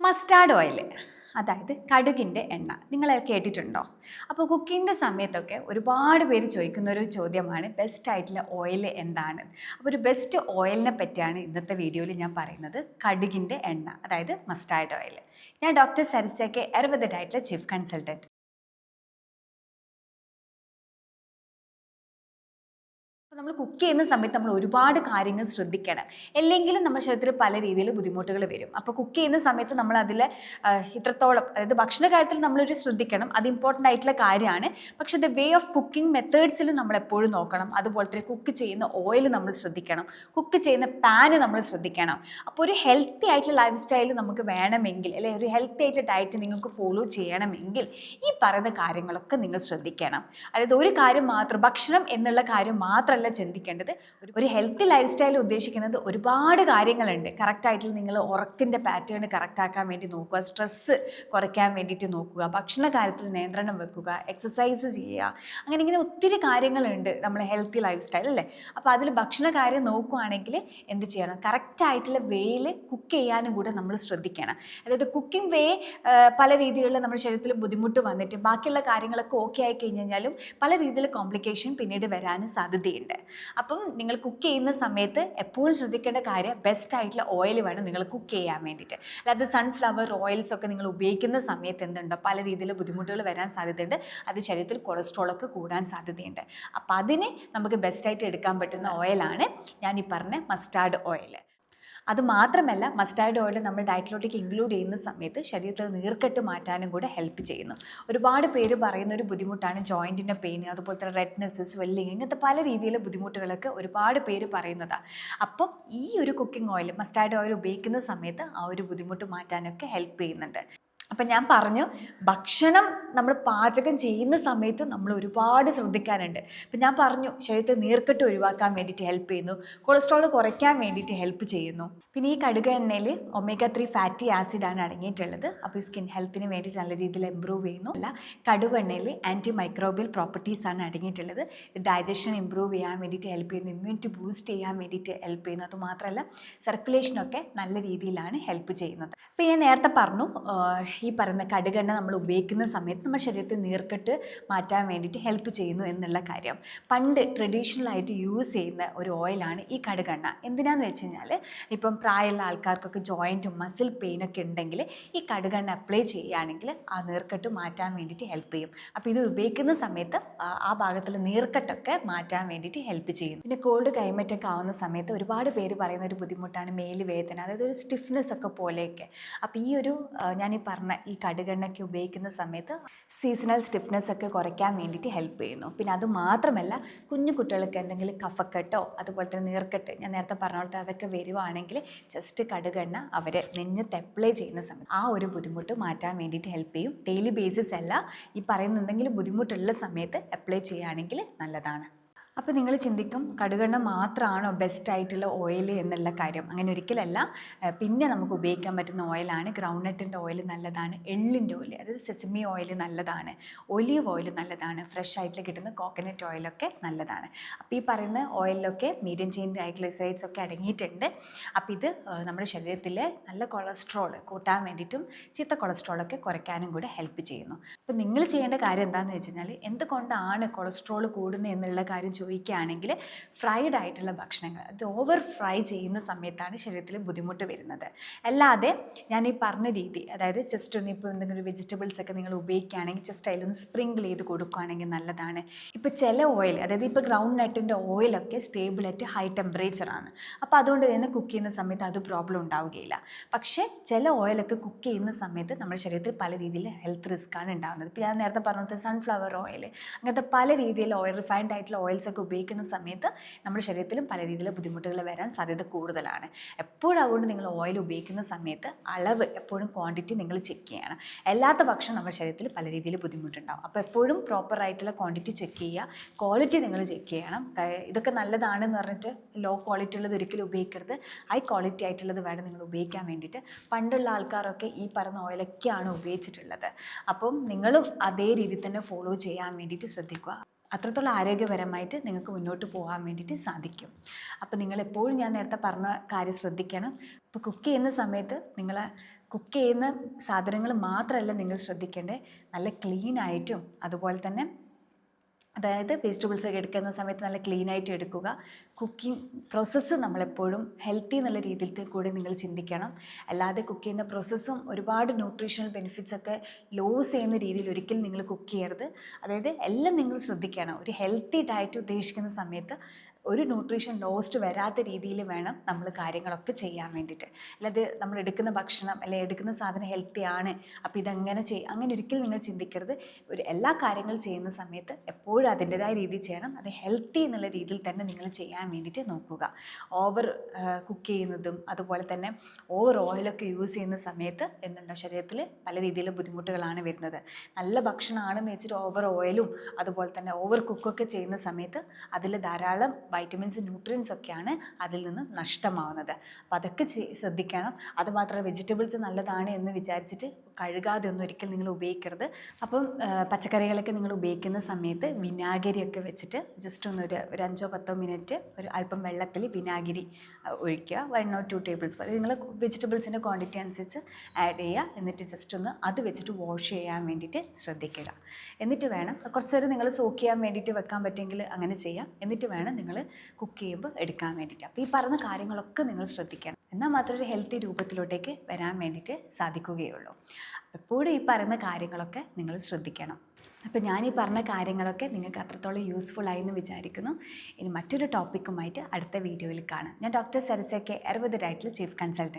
Mustard oil അതായത് കടുകിന്റെ എണ്ണ. നിങ്ങൾ കേട്ടിട്ടുണ്ടോ? അപ്പോൾ കുക്കിങ്ങിന്റെ സമയത്തൊക്കെ ഒരുപാട് പേര് ചോദിക്കുന്ന ഒരു ചോദ്യമാണ് ബെസ്റ്റ് ആയിട്ടുള്ള ഓയിൽ എന്താണ്? അപ്പോൾ ഒരു ബെസ്റ്റ് ഓയിലിനെ പറ്റിയാണ് ഇന്നത്തെ വീഡിയോയിൽ ഞാൻ പറയുന്നത് കടുകിന്റെ എണ്ണ അതായത് മസ്റ്റാർഡ് ഓയിൽ ഞാൻ ഡോക്ടർ സരിസ കെ ഡയറ്റിലെ ചീഫ് കൺസൾട്ടന്റ് നമ്മൾ കുക്ക് ചെയ്യുന്ന സമയത്ത് നമ്മൾ ഒരുപാട് കാര്യങ്ങൾ ശ്രദ്ധിക്കണം. അല്ലെങ്കിലും നമ്മുടെ ശരീരത്തിൽ പല രീതിയിൽ ബുദ്ധിമുട്ടുകൾ വരും. അപ്പോൾ കുക്ക് ചെയ്യുന്ന സമയത്ത് നമ്മൾ അതിൽ ഇത്രത്തോളം അതായത് ഭക്ഷണ കാര്യത്തിൽ നമ്മളൊരു ശ്രദ്ധിക്കണം. അത് ഇമ്പോർട്ടന്റ് ആയിട്ടുള്ള കാര്യമാണ്. പക്ഷേ ദ വേ ഓഫ് കുക്കിംഗ് മെത്തേഡ്സിൽ നമ്മൾ എപ്പോഴും നോക്കണം. അതുപോലെ തന്നെ കുക്ക് ചെയ്യുന്ന ഓയിൽ നമ്മൾ ശ്രദ്ധിക്കണം. കുക്ക് ചെയ്യുന്ന പാന് നമ്മൾ ശ്രദ്ധിക്കണം. അപ്പോൾ ഒരു ഹെൽത്തി ആയിട്ടുള്ള ലൈഫ് സ്റ്റൈൽ നമുക്ക് വേണമെങ്കിൽ അല്ലെ ഒരു ഹെൽത്തി ആയിട്ടുള്ള ഡയറ്റ് നിങ്ങൾക്ക് ഫോളോ ചെയ്യണമെങ്കിൽ ഈ പറയുന്ന കാര്യങ്ങളൊക്കെ നിങ്ങൾ ശ്രദ്ധിക്കണം. അതായത് ഒരു കാര്യം മാത്രം ഭക്ഷണം എന്നുള്ള കാര്യം മാത്രമല്ല ചിന്തിക്കേണ്ടത് ഒരു ഒരു ഹെൽത്തി ലൈഫ് സ്റ്റൈൽ ഉദ്ദേശിക്കുന്നത് ഒരുപാട് കാര്യങ്ങളുണ്ട്. കറക്റ്റായിട്ട് നിങ്ങൾ ഉറക്കിന്റെ പാറ്റേൺ കറക്റ്റാക്കാൻ വേണ്ടി നോക്കുക സ്ട്രെസ്സ് കുറയ്ക്കാൻ വേണ്ടിയിട്ട് നോക്കുക ഭക്ഷണ കാര്യത്തിൽ നിയന്ത്രണം വെക്കുക എക്സസൈസ് ചെയ്യുക അങ്ങനെ ഇങ്ങനെ ഒത്തിരി കാര്യങ്ങളുണ്ട് നമ്മൾ ഹെൽത്തി ലൈഫ് സ്റ്റൈൽ അല്ലേ? അപ്പോൾ അതിൽ ഭക്ഷണ കാര്യം നോക്കുകയാണെങ്കിൽ എന്ത് ചെയ്യണം? കറക്റ്റായിട്ടുള്ള വേയിൽ കുക്ക് ചെയ്യാനും കൂടെ നമ്മൾ ശ്രദ്ധിക്കണം. അതായത് കുക്കിംഗ് വേ പല രീതിയിലുള്ള നമ്മുടെ ശരീരത്തിൽ ബുദ്ധിമുട്ട് വന്നിട്ട് ബാക്കിയുള്ള കാര്യങ്ങളൊക്കെ ഓക്കെ ആയി കഴിഞ്ഞാലും പല രീതിയിൽ കോംപ്ലിക്കേഷൻ പിന്നീട് വരാനും സാധ്യതയുണ്ട്. അപ്പം നിങ്ങൾ കുക്ക് ചെയ്യുന്ന സമയത്ത് എപ്പോഴും ശ്രദ്ധിക്കേണ്ട കാര്യം ബെസ്റ്റ് ആയിട്ടുള്ള ഓയിൽ വേണം നിങ്ങൾ കുക്ക് ചെയ്യാൻ വേണ്ടിയിട്ട്. അല്ലാതെ സൺഫ്ലവർ ഓയിൽസ് ഒക്കെ നിങ്ങൾ ഉപയോഗിക്കുന്ന സമയത്ത് എന്തുണ്ടോ പല രീതിയിൽ ബുദ്ധിമുട്ടുകൾ വരാൻ സാധ്യതയുണ്ട്. അത് ശരീരത്തിൽ കൊളസ്ട്രോൾ ഒക്കെ കൂടാൻ സാധ്യതയുണ്ട്. അപ്പം അതിനെ നമുക്ക് ബെസ്റ്റായിട്ട് എടുക്കാൻ പറ്റുന്ന ഓയിലാണ് ഞാൻ ഈ പറഞ്ഞ മസ്റ്റാർഡ് ഓയിൽ അത് മാത്രമല്ല മസ്റ്റാർഡ് ഓയിൽ നമ്മൾ ഡയറ്റിലോട്ടേക്ക് ഇൻക്ലൂഡ് ചെയ്യുന്ന സമയത്ത് ശരീരത്തിൽ നീർക്കെട്ട് മാറ്റാനും കൂടെ ഹെൽപ്പ് ചെയ്യുന്നു. ഒരുപാട് പേര് പറയുന്ന ഒരു ബുദ്ധിമുട്ടാണ് ജോയിന്റിന്റെ പെയിൻ അതുപോലെ തന്നെ റെഡ്നെസ് സ്വെല്ലിങ് ഇങ്ങനത്തെ പല രീതിയിലെ ബുദ്ധിമുട്ടുകളൊക്കെ ഒരുപാട് പേര് പറയുന്നതാണ് അപ്പം ഈ ഒരു കുക്കിംഗ് ഓയിൽ മസ്റ്റാർഡ് ഓയിൽ ഉപയോഗിക്കുന്ന സമയത്ത് ആ ഒരു ബുദ്ധിമുട്ട് മാറ്റാനൊക്കെ ഹെൽപ്പ് ചെയ്യുന്നുണ്ട്. അപ്പം ഞാൻ പറഞ്ഞു ഭക്ഷണം നമ്മൾ പാചകം ചെയ്യുന്ന സമയത്ത് നമ്മൾ ഒരുപാട് ശ്രദ്ധിക്കാനുണ്ട്. അപ്പം ഞാൻ പറഞ്ഞു ശരീരത്തെ നീർക്കെട്ട് ഒഴിവാക്കാൻ വേണ്ടിയിട്ട് ഹെൽപ്പ് ചെയ്യുന്നു കൊളസ്ട്രോൾ കുറയ്ക്കാൻ വേണ്ടിയിട്ട് ഹെൽപ്പ് ചെയ്യുന്നു. പിന്നെ ഈ കടുക് എണ്ണയിൽ ഒമേഗ ത്രീ ഫാറ്റി ആസിഡാണ് അടങ്ങിയിട്ടുള്ളത്. അപ്പോൾ സ്കിൻ ഹെൽത്തിന് വേണ്ടിയിട്ട് നല്ല രീതിയിൽ ഇമ്പ്രൂവ് ചെയ്യുന്നു. അല്ല കടുവെണ്ണയിൽ ആന്റി മൈക്രോബിയൽ പ്രോപ്പർട്ടീസാണ് അടങ്ങിയിട്ടുള്ളത്. ഡൈജഷൻ ഇമ്പ്രൂവ് ചെയ്യാൻ വേണ്ടിയിട്ട് ഹെൽപ്പ് ചെയ്യുന്നു ഇമ്മ്യൂണിറ്റി ബൂസ്റ്റ് ചെയ്യാൻ വേണ്ടിയിട്ട് ഹെൽപ്പ് ചെയ്യുന്നു. അതുമാത്രമല്ല സർക്കുലേഷനൊക്കെ നല്ല രീതിയിലാണ് ഹെൽപ്പ് ചെയ്യുന്നത്. അപ്പോൾ ഞാൻ നേരത്തെ പറഞ്ഞു ഈ പറയുന്ന കടുകെണ്ണ നമ്മൾ ഉപയോഗിക്കുന്ന സമയത്ത് നമ്മുടെ ശരീരത്തിൽ നീർക്കെട്ട് മാറ്റാൻ വേണ്ടിയിട്ട് ഹെൽപ്പ് ചെയ്യുന്നു എന്നുള്ള കാര്യം. പണ്ട് ട്രഡീഷണൽ ആയിട്ട് യൂസ് ചെയ്യുന്ന ഒരു ഓയിലാണ് ഈ കടുകെണ്ണ. എന്തിനാന്ന് വെച്ച് കഴിഞ്ഞാൽ ഇപ്പം പ്രായമുള്ള ആൾക്കാർക്കൊക്കെ ജോയിന്റും മസിൽ പെയിനൊക്കെ ഉണ്ടെങ്കിൽ ഈ കടുകെണ്ണ അപ്ലൈ ചെയ്യുകയാണെങ്കിൽ ആ നീർക്കെട്ട് മാറ്റാൻ വേണ്ടിയിട്ട് ഹെൽപ്പ് ചെയ്യും. അപ്പോൾ ഇത് ഉപയോഗിക്കുന്ന സമയത്ത് ആ- ഭാഗത്തുള്ള നീർക്കെട്ടൊക്കെ മാറ്റാൻ വേണ്ടിയിട്ട് ഹെൽപ്പ് ചെയ്യും പിന്നെ കോൾഡ് ക്ലൈമറ്റൊക്കെ ആവുന്ന സമയത്ത് ഒരുപാട് പേര് പറയുന്ന ഒരു ബുദ്ധിമുട്ടാണ് മേൽ വേദന അതായത് ഒരു സ്റ്റിഫ്നെസ് ഒക്കെ പോലെയൊക്കെ. അപ്പോൾ ഈ ഒരു ഞാൻ ഈ പറഞ്ഞ ഈ കടുകെണ്ണയ്ക്ക് ഉപയോഗിക്കുന്ന സമയത്ത് സീസണൽ സ്റ്റിഫ്നെസ് ഒക്കെ കുറയ്ക്കാൻ വേണ്ടിയിട്ട് ഹെൽപ്പ് ചെയ്യുന്നു. പിന്നെ അത് മാത്രമല്ല കുഞ്ഞു കുട്ടികൾക്ക് എന്തെങ്കിലും കഫക്കെട്ടോ അതുപോലെ തന്നെ നീർക്കെട്ട് ഞാൻ നേരത്തെ പറഞ്ഞ പോലത്തെ അതൊക്കെ വരുവാണെങ്കിൽ ജസ്റ്റ് കടുകെണ്ണ അവരെ നെഞ്ഞത്ത് അപ്ലൈ ചെയ്യുന്ന സമയത്ത് ആ ഒരു ബുദ്ധിമുട്ട് മാറ്റാൻ വേണ്ടിയിട്ട് ഹെൽപ്പ് ചെയ്യും. ഡെയിലി ബേസിസ് അല്ല ഈ പറയുന്ന എന്തെങ്കിലും ബുദ്ധിമുട്ടുള്ള സമയത്ത് അപ്ലൈ ചെയ്യുകയാണെങ്കിൽ നല്ലതാണ്. അപ്പോൾ നിങ്ങൾ ചിന്തിക്കും കടുകെണ്ണ മാത്രമാണോ ബെസ്റ്റ് ആയിട്ടുള്ള ഓയിൽ എന്നുള്ള കാര്യം. അങ്ങനെ ഒരിക്കലല്ല. പിന്നെ നമുക്ക് ഉപയോഗിക്കാൻ പറ്റുന്ന ഓയിലാണ് ഗ്രൗണ്ട്നട്ടിന്റെ ഓയിൽ നല്ലതാണ്. എള്ളിന്റെ ഓയിൽ അതായത് സെസമി ഓയിൽ നല്ലതാണ്. ഒലീവ് ഓയിൽ നല്ലതാണ്. ഫ്രഷ് ആയിട്ട് കിട്ടുന്ന കോക്കനട്ട് ഓയിലൊക്കെ നല്ലതാണ്. അപ്പോൾ ഈ പറയുന്ന ഓയിലൊക്കെ മീഡിയം ചെയിൻ ട്രൈഗ്ലിസറൈഡ്സ് ഒക്കെ അടങ്ങിയിട്ടുണ്ട്. അപ്പോൾ ഇത് നമ്മുടെ ശരീരത്തിൽ നല്ല കൊളസ്ട്രോൾ കൂട്ടാൻ വേണ്ടിയിട്ടും ചീത്ത കൊളസ്ട്രോളൊക്കെ കുറയ്ക്കാനും കൂടെ ഹെൽപ്പ് ചെയ്യുന്നു. അപ്പോൾ നിങ്ങൾ ചെയ്യേണ്ട കാര്യം എന്താണെന്ന് വെച്ച് കഴിഞ്ഞാൽ എന്തുകൊണ്ടാണ് കൊളസ്ട്രോൾ കൂടുന്നത് എന്നുള്ള കാര്യം ചോദിക്കുകയാണെങ്കിൽ ഫ്രൈഡ് ആയിട്ടുള്ള ഭക്ഷണങ്ങൾ അത് ഓവർ ഫ്രൈ ചെയ്യുന്ന സമയത്താണ് ശരീരത്തിൽ ബുദ്ധിമുട്ട് വരുന്നത്. അല്ലാതെ ഞാൻ ഈ പറഞ്ഞ രീതി അതായത് ജസ്റ്റ് ഒന്ന് ഇപ്പോൾ എന്തെങ്കിലും വെജിറ്റബിൾസ് ഒക്കെ നിങ്ങൾ ഉപയോഗിക്കുകയാണെങ്കിൽ ജസ്റ്റ് അതിലൊന്ന് സ്പ്രിങ്കിൾ ചെയ്ത് കൊടുക്കുകയാണെങ്കിൽ നല്ലതാണ്. ഇപ്പോൾ ചില ഓയിൽ അതായത് ഇപ്പോൾ ഗ്രൗണ്ട് നട്ടിന്റെ ഓയിലൊക്കെ സ്റ്റേബിൾ ആയിട്ട് ഹൈ ടെമ്പറേച്ചറാണ് അപ്പോൾ അതുകൊണ്ട് തന്നെ കുക്ക് ചെയ്യുന്ന സമയത്ത് അത് പ്രോബ്ലം ഉണ്ടാവുകയില്ല. പക്ഷേ ചില ഓയിലൊക്കെ കുക്ക് ചെയ്യുന്ന സമയത്ത് നമ്മുടെ ശരീരത്തിൽ പല രീതിയിൽ ഹെൽത്ത് റിസ്ക്കാണ് ഉണ്ടാകുന്നത് ഇപ്പോൾ ഞാൻ നേരത്തെ പറഞ്ഞത് സൺഫ്ലവർ ഓയിൽ അങ്ങനത്തെ പല രീതിയിൽ ഓയിൽ റിഫൈൻഡ് ആയിട്ടുള്ള ഓയിൽസ് ഒക്കെ ഉപയോഗിക്കുന്ന സമയത്ത് നമ്മുടെ ശരീരത്തിലും പല രീതിയിലുള്ള ബുദ്ധിമുട്ടുകൾ വരാൻ സാധ്യത കൂടുതലാണ്. എപ്പോഴും നിങ്ങൾ ഓയിൽ ഉപയോഗിക്കുന്ന സമയത്ത് അളവ് എപ്പോഴും ക്വാണ്ടിറ്റി നിങ്ങൾ ചെക്ക് ചെയ്യണം. അല്ലാത്ത പക്ഷം നമ്മുടെ ശരീരത്തിൽ പല രീതിയിൽ ബുദ്ധിമുട്ടുണ്ടാവും. അപ്പോൾ എപ്പോഴും പ്രോപ്പർ ആയിട്ടുള്ള ക്വാണ്ടിറ്റി ചെക്ക് ചെയ്യുക. ക്വാളിറ്റി നിങ്ങൾ ചെക്ക് ചെയ്യണം. ഇതൊക്കെ നല്ലതാണെന്ന് പറഞ്ഞിട്ട് ലോ ക്വാളിറ്റി ഉള്ളത് ഒരിക്കലും ഉപയോഗിക്കരുത്. ഹൈ ക്വാളിറ്റി ആയിട്ടുള്ളത് വേണം നിങ്ങൾ ഉപയോഗിക്കാൻ വേണ്ടിയിട്ട്. പണ്ടുള്ള ആൾക്കാരൊക്കെ ഈ പറഞ്ഞ ഓയിലൊക്കെയാണ് ഉപയോഗിച്ചിട്ടുള്ളത്. അപ്പം നിങ്ങളും അതേ രീതിയിൽ തന്നെ ഫോളോ ചെയ്യാൻ വേണ്ടിയിട്ട് ശ്രദ്ധിക്കുക. അത്രത്തോളം ആരോഗ്യപരമായിട്ട് നിങ്ങൾക്ക് മുന്നോട്ട് പോകാൻ വേണ്ടിയിട്ട് സാധിക്കും. അപ്പോൾ നിങ്ങൾ എപ്പോഴും ഞാൻ നേരത്തെ പറഞ്ഞ കാര്യം ശ്രദ്ധിക്കണം. ഇപ്പോൾ കുക്ക് ചെയ്യുന്ന സമയത്ത് നിങ്ങൾ കുക്ക് ചെയ്യുന്ന സാധനങ്ങൾ മാത്രമല്ല നിങ്ങൾ ശ്രദ്ധിക്കേണ്ടത്. നല്ല ക്ലീൻ ആയിട്ടും അതുപോലെ തന്നെ അതായത് വെജിറ്റബിൾസ് ഒക്കെ എടുക്കുന്ന സമയത്ത് നല്ല ക്ലീൻ ആയിട്ട് എടുക്കുക. കുക്കിംഗ് പ്രോസസ്സ് നമ്മളെപ്പോഴും ഹെൽത്തി എന്നുള്ള രീതിയിൽ കൂടി നിങ്ങൾ ചിന്തിക്കണം. അല്ലാതെ കുക്ക് ചെയ്യുന്ന പ്രോസസ്സും ഒരുപാട് ന്യൂട്രീഷണൽ ബെനിഫിറ്റ്സ് ഒക്കെ ലോസ് ചെയ്യുന്ന രീതിയിൽ ഒരിക്കലും നിങ്ങൾ കുക്ക് ചെയ്യരുത്. അതായത് എല്ലാം നിങ്ങൾ ശ്രദ്ധിക്കണം. ഒരു ഹെൽത്തി ഡയറ്റ് ഉദ്ദേശിക്കുന്ന സമയത്ത് ഒരു ന്യൂട്രീഷൻ ലോസ്റ്റ് വരാത്ത രീതിയിൽ വേണം നമ്മൾ കാര്യങ്ങളൊക്കെ ചെയ്യാൻ വേണ്ടിയിട്ട്. അല്ലാതെ നമ്മൾ എടുക്കുന്ന ഭക്ഷണം അല്ലെങ്കിൽ എടുക്കുന്ന സാധനം ഹെൽത്തി ആണ് അപ്പോൾ ഇതെങ്ങനെ ചെയ്യും അങ്ങനെ ഒരിക്കലും നിങ്ങൾ ചിന്തിക്കരുത്. ഒരു എല്ലാ കാര്യങ്ങളും ചെയ്യുന്ന സമയത്ത് എപ്പോഴും അതിന്റെതായ രീതിയിൽ ചെയ്യണം. അത് ഹെൽത്തി എന്നുള്ള രീതിയിൽ തന്നെ നിങ്ങൾ ചെയ്യാൻ വേണ്ടിയിട്ട് നോക്കുക. ഓവർ കുക്ക് ചെയ്യുന്നതും അതുപോലെ തന്നെ ഓവർ ഓയിലൊക്കെ യൂസ് ചെയ്യുന്ന സമയത്ത് എന്തുണ്ട് ശരീരത്തിൽ പല രീതിയിലുള്ള ബുദ്ധിമുട്ടുകളാണ് വരുന്നത്. നല്ല ഭക്ഷണമാണെന്ന് വെച്ചിട്ട് ഓവർ ഓയിലും അതുപോലെ തന്നെ ഓവർ കുക്കൊക്കെ ചെയ്യുന്ന സമയത്ത് അതിൽ ധാരാളം വൈറ്റമിൻസ് ന്യൂട്രിയൻസ് ഒക്കെയാണ് അതിൽ നിന്ന് നഷ്ടമാവുന്നത്. അപ്പോൾ അതൊക്കെ ശ്രദ്ധിക്കണം. അതുമാത്രമല്ല വെജിറ്റബിൾസ് നല്ലതാണ് എന്ന് വിചാരിച്ചിട്ട് കഴുകാതെ ഒന്നും ഒരിക്കലും നിങ്ങൾ ഉപയോഗിക്കരുത്. അപ്പം പച്ചക്കറികളൊക്കെ നിങ്ങൾ ഉപയോഗിക്കുന്ന സമയത്ത് വിനാഗിരിയൊക്കെ വെച്ചിട്ട് ജസ്റ്റ് ഒന്ന് ഒരു ഒരു അഞ്ചോ പത്തോ മിനിറ്റ് ഒരു അല്പം വെള്ളത്തിൽ വിനാഗിരി ഒഴിക്കുക. One or two tablespoon നിങ്ങൾ വെജിറ്റബിൾസിന്റെ ക്വാണ്ടിറ്റി അനുസരിച്ച് ആഡ് ചെയ്യുക. എന്നിട്ട് ജസ്റ്റ് ഒന്ന് അത് വെച്ചിട്ട് വാഷ് ചെയ്യാൻ വേണ്ടിയിട്ട് ശ്രദ്ധിക്കുക. എന്നിട്ട് വേണം കുറച്ച് നേരം നിങ്ങൾ സോക്ക് ചെയ്യാൻ വേണ്ടിയിട്ട് വെക്കാൻ പറ്റുമെങ്കിൽ അങ്ങനെ ചെയ്യാം. എന്നിട്ട് വേണം നിങ്ങൾ കുക്ക് ചെയ്യുമ്പോൾ എടുക്കാൻ വേണ്ടിയിട്ട്. അപ്പോൾ ഈ പറഞ്ഞ കാര്യങ്ങളൊക്കെ നിങ്ങൾ ശ്രദ്ധിക്കണം. എന്നാൽ മാത്രമേ ഒരു ഹെൽത്തി രൂപത്തിലോട്ടേക്ക് വരാൻ വേണ്ടിയിട്ട് സാധിക്കുകയുള്ളൂ. എപ്പോഴും ഈ പറയുന്ന കാര്യങ്ങളൊക്കെ നിങ്ങൾ ശ്രദ്ധിക്കണം. അപ്പോൾ ഞാൻ ഈ പറഞ്ഞ കാര്യങ്ങളൊക്കെ നിങ്ങൾക്ക് അത്രത്തോളം യൂസ്ഫുൾ ആയി എന്ന് വിചാരിക്കുന്നു. ഇനി മറ്റൊരു ടോപ്പിക്കുമായിട്ട് അടുത്ത വീഡിയോയിൽ കാണാം. ഞാൻ ഡോക്ടർ സരസ കെ അറുപത് ഡയറ്റിൽ ചീഫ് കൺസൾട്ടന്റ്